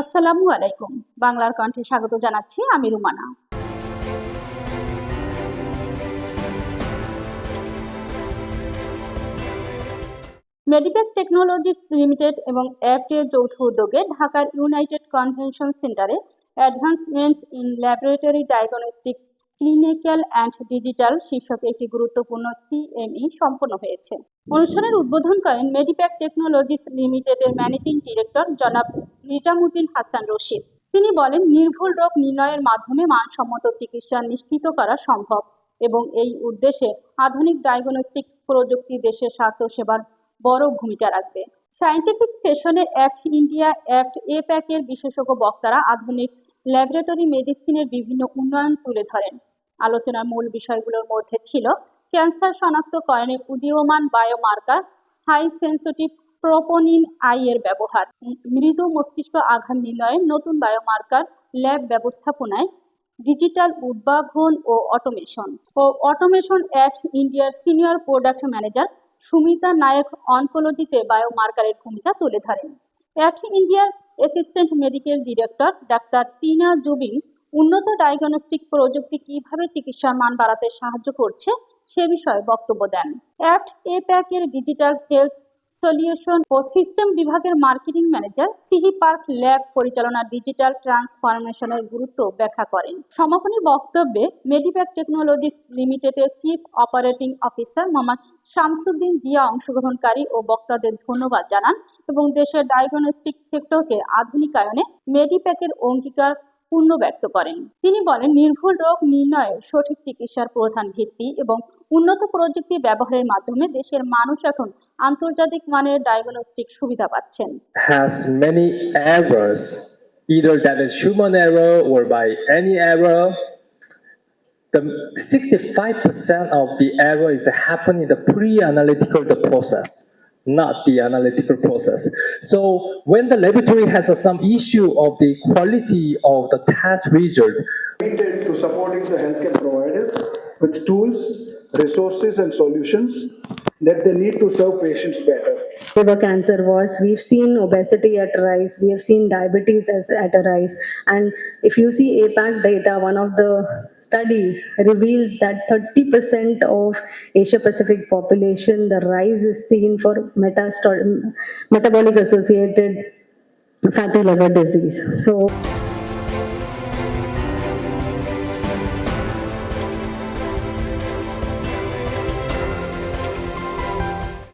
আসসালামু আলাইকুম। বাংলার কণ্ঠে স্বাগত জানাচ্ছি আমি রুমানা। মেডিপ্যাক টেকনোলজিস লিমিটেড এবং অ্যাপটের যৌথ উদ্যোগে ঢাকার ইউনাইটেড কনভেনশন সেন্টারে advancements in laboratory diagnostics clinical and digital শীর্ষক একটি গুরুত্বপূর্ণ সিএমই সম্পন্ন হয়েছে। অনুষ্ঠানের উদ্বোধন করেন মেডিপ্যাক টেকনোলজিস লিমিটেডের ম্যানেজিং ডিরেক্টর জনাব নিজামুদ্দিন হাসান রশিদ। তিনি বলেন, নির্ভুল রোগ নির্ণয়ের মাধ্যমে মানসম্মত চিকিৎসা নিশ্চিত করা সম্ভব এবং এই উদ্দেশ্যে আধুনিক ডায়াগনস্টিক প্রযুক্তি দেশের স্বাস্থ্যসেবার বড় ভূমিকা রাখবে। সায়েন্টিফিক সেশনে অ্যাক্ট ইন্ডিয়া অ্যাক্ট এ প্যাকের বিশেষজ্ঞ বক্তারা আধুনিক ল্যাবরেটরি মেডিসিনের বিভিন্ন উন্নয়ন তুলে ধরেন। আলোচনার মূল বিষয়গুলোর মধ্যে ছিল ক্যান্সার শনাক্তকরণে উদীয়মান biomarker, high sensitive troponin I এর ব্যবহার, মৃদু মস্তিষ্ক আঘাত নির্ণয়ে নতুন বায়োমার্কার ল্যাব ব্যবস্থাপনায় ডিজিটাল উদ্ভাবন ও অটোমেশন। ও অটোমেশন অ্যাট ইন্ডিয়ার senior product manager Sumita Nayak অনকোলজিতে বায়োমার্কারের ভূমিকা তুলে ধরেন। অ্যাট ইন্ডিয়ার assistant medical director doctor Tina Jubin উন্নত ডায়াগনস্টিক প্রযুক্তি কীভাবে চিকিৎসার মান বাড়াতে সাহায্য করছে সে বিষয়ে বক্তব্য দেন। অ্যাট এ প্যাকের ডিজিটাল হেলথ সলিউশন ও সিস্টেম বিভাগের marketing manager Sihi Park lab পরিচালনার ডিজিটাল ট্রান্সফরমেশনের গুরুত্ব ব্যাখ্যা করেন। সমাপনী বক্তব্যে মেডিপ্যাক টেকনোলজিস লিমিটেডের chief operating officer Mohammad Shamsuddin Zia অংশগ্রহণকারী ও বক্তাদের ধন্যবাদ জানান এবং দেশের ডায়াগনস্টিক সেক্টরকে আধুনিকায়নে মেডিপ্যাকের অঙ্গীকার পূর্ণ ব্যক্ত করেন। তিনি বলেন, নির্ভুল রোগ নির্ণয়ে সঠিক চিকিৎসার প্রধান ভিত্তি এবং উন্নত প্রযুক্তি ব্যবহারের মাধ্যমে দেশের মানুষ এখন আন্তর্জাতিক মানের ডায়াগনস্টিক সুবিধা পাচ্ছেন has many errors, either that is human error or by any error. The 65% of the error is happening in the pre-analytical the process, not the analytical process. So when the laboratory has uh, some issue of the quality of the test result, committed to supporting the healthcare providers with tools, resources, and solutions that they need to serve patients better. liver cancer was we've seen obesity at rise. We have seen diabetes as at a rise. And if you see apac data one of the study reveals that 30% of asia pacific population the rise is seen for metabolic associated fatty liver disease. So